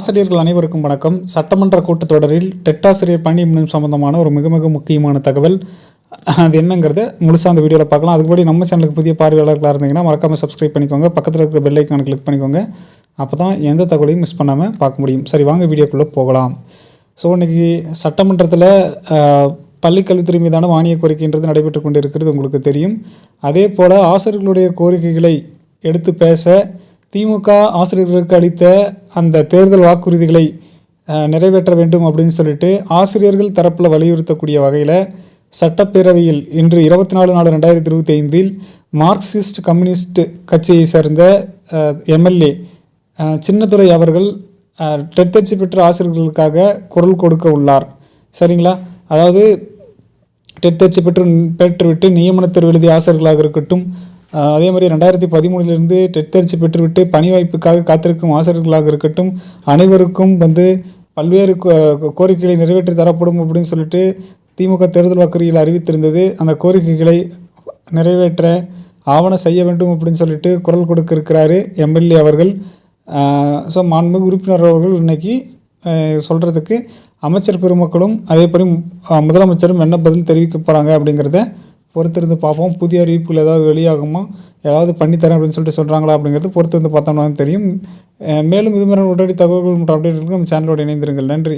ஆசிரியர்கள் அனைவருக்கும் வணக்கம். சட்டமன்ற கூட்டத்தொடரில் டெட்டாசிரியர் பணி நியமனம் சம்பந்தமான ஒரு மிக மிக முக்கியமான தகவல். அது என்னங்கிறத முழுசாக அந்த வீடியோவில் பார்க்கலாம். அதுக்கு முன்னாடி நம்ம சேனலுக்கு புதிய பார்வையாளர்களாக இருந்தீங்கன்னா மறக்காமல் சப்ஸ்கிரைப் பண்ணிக்கோங்க. பக்கத்தில் இருக்கிற பெல் ஐக்கானை கிளிக் பண்ணிக்கோங்க. அப்போ தான் எந்த தகவலையும் மிஸ் பண்ணாமல் பார்க்க முடியும். சரி வாங்க வீடியோக்குள்ளே போகலாம். ஸோ இன்றைக்கி சட்டமன்றத்தில் பள்ளிக்கல்வித்துறை மீதான மானிய கோரிக்கைன்றது நடைபெற்று கொண்டு இருக்கிறது உங்களுக்கு தெரியும். அதே போல் ஆசிரியர்களுடைய கோரிக்கைகளை எடுத்து பேச திமுக ஆசிரியர்களுக்கு அளித்த அந்த தேர்தல் வாக்குறுதிகளை நிறைவேற்ற வேண்டும் அப்படின்னு சொல்லிட்டு ஆசிரியர்கள் தரப்பில் வலியுறுத்தக்கூடிய வகையில் சட்டப்பேரவையில் இன்று இருபத்தி நாலு நாலு ரெண்டாயிரத்தி இருபத்தி ஐந்தில் மார்க்சிஸ்ட் கம்யூனிஸ்ட் கட்சியை சேர்ந்த எம்எல்ஏ சின்னதுரை அவர்கள் அஹ், பெற்ற ஆசிரியர்களுக்காக குரல் கொடுக்க உள்ளார். சரிங்களா? அதாவது டெட் தேர்ச்சி பெற்று பெற்றுவிட்டு நியமன தேர்வு எழுதிய ஆசிரியர்களாக இருக்கட்டும் அதே மாதிரி ரெண்டாயிரத்தி பதிமூணிலிருந்து டெட் தேர்ச்சி பெற்றுவிட்டு பணி வாய்ப்புக்காக காத்திருக்கும் ஆசிரியர்களாக இருக்கட்டும் அனைவருக்கும் வந்து பல்வேறு கோ- கோரிக்கைகளை நிறைவேற்றி தரப்படும் அப்படின்னு சொல்லிட்டு திமுக தேர்தல் வாக்குறுதியில் அறிவித்திருந்தது. அந்த கோரிக்கைகளை நிறைவேற்ற ஆவணம் செய்ய வேண்டும் அப்படின்னு சொல்லிட்டு குரல் கொடுக்க இருக்கிறாரு எம்எல்ஏ அவர்கள். ஸோ மாண்புமிகு உறுப்பினர் அவர்கள் இன்னைக்கு சொல்கிறதுக்கு அமைச்சர் பெருமக்களும் அதே மாதிரி முதலமைச்சரும் என்ன பதில் தெரிவிக்க போகிறாங்க அப்படிங்கிறத பொறுத்திருந்து பார்ப்போம். புதிய அறிவிப்புகள் ஏதாவது வெளியாகுமா? ஏதாவது பண்ணித்தரேன் அப்படின்னு சொல்லிட்டு சொல்கிறாங்களா அப்படிங்கிறது பொறுத்திருந்து பார்த்தோம்னா தெரியும். மேலும் இது மாதிரி உடனடி தகவல்கள் மற்றும் அப்டேட் நம்ம சேனலோடு இணைந்திருங்கள். நன்றி.